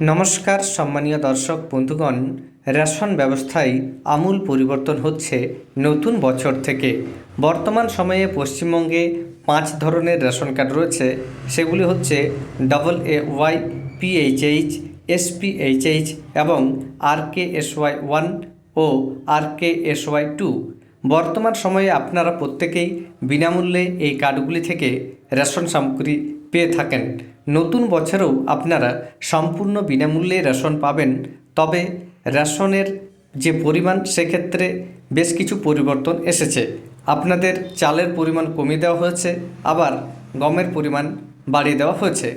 নমস্কার, সম্মানীয় দর্শক, বন্ধুগণ। রেশন ব্যবস্থায় আমূল পরিবর্তন হচ্ছে নতুন বছর থেকে। বর্তমান সময়ে পশ্চিমবঙ্গে পাঁচ ধরনের রেশন কার্ড রয়েছে। সেগুলি হচ্ছে double A Y PHH SPHH এবং R K S Y one ও R K S Y two বর্তমান সময়ে আপনারা প্রত্যেকেই বিনামূল্যে এই কার্ডগুলি থেকে রেশন সামগ্রী পেয়ে থাকেন। নতুন বছরেও আপনারা সম্পূর্ণ বিনামূল্যে রেশন পাবেন। তবে রেশনের যে পরিমাণ, সেক্ষেত্রে বেশ কিছু পরিবর্তন এসেছে। আপনাদের চালের পরিমাণ কমিয়ে দেওয়া হয়েছে, আবার গমের পরিমাণ বাড়িয়ে দেওয়া হয়েছে।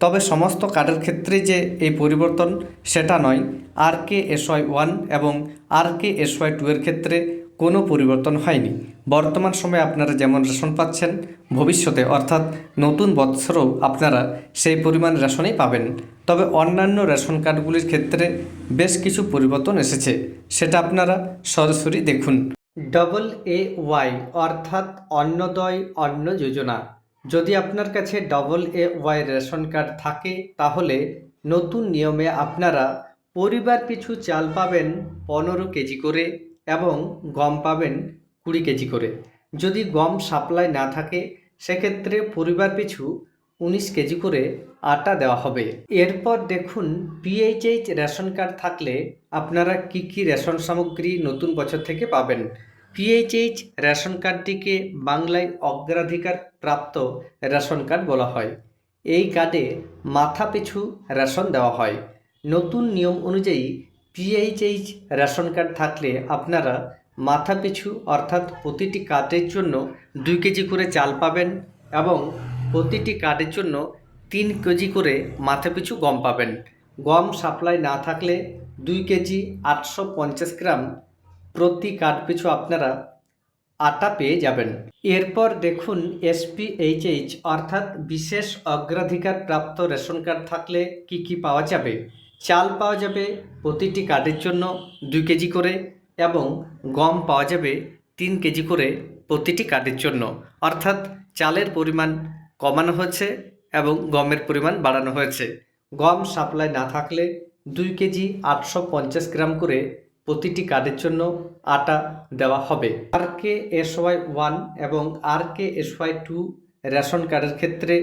তবে সমস্ত কার্ডের ক্ষেত্রে যে এই পরিবর্তন, সেটা নয়। R K S Y one এবং R K S Y two এর ক্ষেত্রে কোনো পরিবর্তন হয়নি। বর্তমান সময়ে আপনারা যেমন রেশন পাচ্ছেন, ভবিষ্যতে অর্থাৎ নতুন বৎসরেও আপনারা সেই পরিমাণ রেশনই পাবেন। তবে অন্যান্য রেশন কার্ডগুলির ক্ষেত্রে বেশ কিছু পরিবর্তন এসেছে, সেটা আপনারা সরাসরি দেখুন। ডবল এ ওয়াই অর্থাৎ অন্নদয় অন্ন যোজনা। যদি আপনার কাছে double A Y ration card থাকে, তাহলে নতুন নিয়মে আপনারা পরিবার পিছু চাল পাবেন পনেরো কেজি করে। এবং গম পাবেন কুড়ি কেজি করে। যদি গম সাপ্লাই না থাকে, সেক্ষেত্রে পরিবার পিছু উনিশ কেজি করে আটা দেওয়া হবে। এরপর দেখুন পিএইচএইচ রেশন কার্ড থাকলে আপনারা কি কি রেশন সামগ্রী নতুন বছর থেকে পাবেন? পিএইচএইচ রেশন কার্ডটিকে বাংলায় অগ্রাধিকার প্রাপ্ত রেশন কার্ড বলা হয়। এই কার্ডে মাথা পিছু রেশন দেওয়া হয়। নতুন নিয়ম অনুযায়ী পিএইচএইচ রেশন কার্ড থাকলে আপনারা মাথা পিছু অর্থাৎ প্রতিটি কার্ডের জন্য দুই কেজি করে চাল পাবেন এবং প্রতিটি কার্ডের জন্য তিন কেজি করে মাথা পিছু গম পাবেন। গম সাপ্লাই না থাকলে দুই কেজি আটশো পঞ্চাশ গ্রাম প্রতি কার্ড পিছু আপনারা আটা পেয়ে যাবেন। এরপর দেখুন এসপিএইচএইচ অর্থাৎ বিশেষ অগ্রাধিকার প্রাপ্ত রেশন কার্ড থাকলে কি কি পাওয়া যাবে? চাল পাওয়া যাবে প্রতিটি কার্ডের জন্য দুই কেজি করে এবং গম পাওয়া যাবে তিন কেজি করে প্রতিটি কার্ডের জন্য। অর্থাৎ চালের পরিমাণ কমানো হয়েছে এবং গমের পরিমাণ বাড়ানো হয়েছে। গম সাপ্লাই না থাকলে দুই কেজি আটশো পঞ্চাশ গ্রাম করে প্রতিটি কার্ডের জন্য আটা দেওয়া হবে। R K S Y one এবং R K S Y two ration কার্ডের ক্ষেত্রে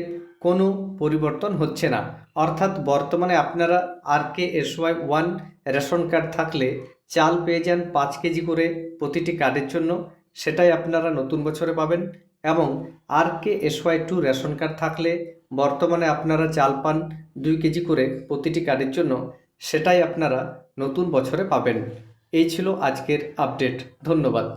কোনো পরিবর্তন হচ্ছে না। অর্থাৎ বর্তমানে আপনারা R K S Y one ration card থাকলে চাল পেয়ে যান পাঁচ কেজি করে প্রতিটি কার্ডের জন্য। সেটাই আপনারা নতুন বছরে পাবেন এবং R K S Y two ration card থাকলে বর্তমানে আপনারা চাল পান দুই কেজি করে প্রতিটি কার্ডের জন্য। সেটাই আপনারা নতুন বছরে পাবেন। এই ছিল আজকের আপডেট। ধন্যবাদ।